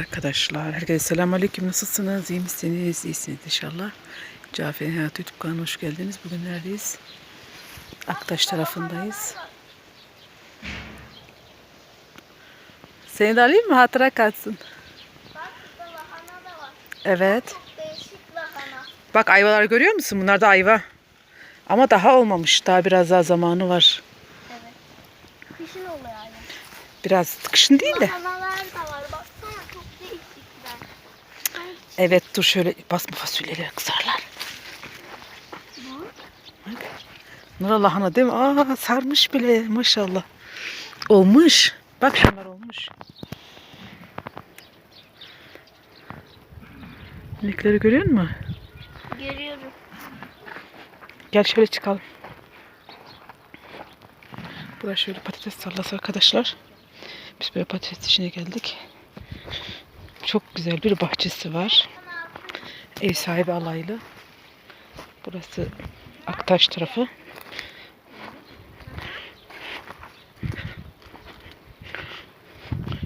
Arkadaşlar herkese selam aleyküm. Nasılsınız? İyi misiniz? İyisiniz inşallah. Cafer'in Hayatı YouTube kanalına hoş geldiniz. Bugün neredeyiz? Aktaş tarafındayız. Seni de alayım mı? Hatıra kalsın. Evet. Bak ayvalar görüyor musun? Bunlar da ayva. Ama daha olmamış. Daha biraz daha zamanı var. Evet. Kışın oluyor yani. biraz kışın değil de. Lahanalar da var. Evet dur şöyle basma fasulyeleri kızarlar Nura lahana değil mi? Aa sarmış bile maşallah. Olmuş. Bak şunlar olmuş. İnekleri görüyor musun? Görüyorum. Gel şöyle çıkalım. Burası şöyle patates tarlası arkadaşlar. Biz böyle patates işine geldik. Çok güzel bir bahçesi var. Ev sahibi alaylı. Burası Aktaş tarafı.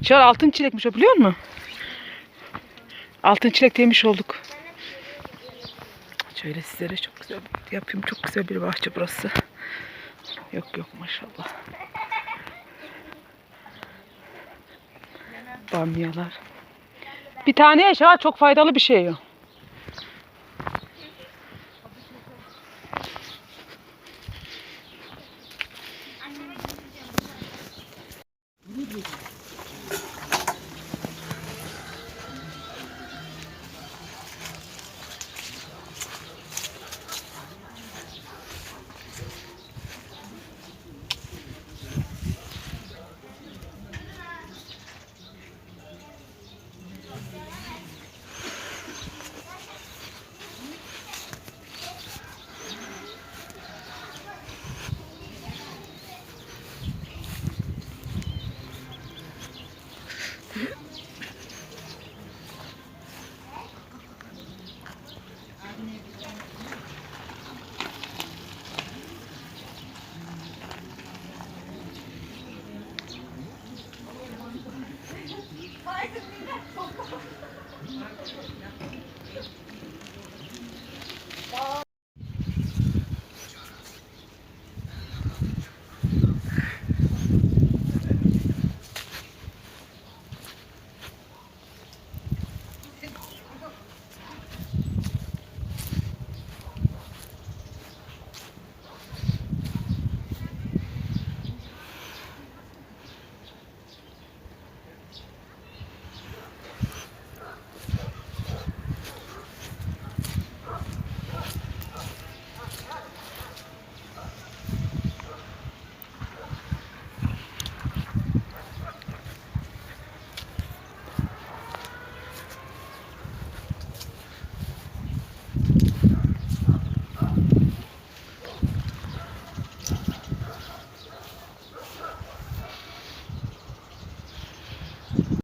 Şu an altın çilekmiş o biliyor musun? Altın çilek demiş olduk. Şöyle sizlere çok güzel yapayım. Çok güzel bir bahçe burası. Yok yok maşallah. Bamyalar. Bir tane yaşa çok faydalı bir şey ปอ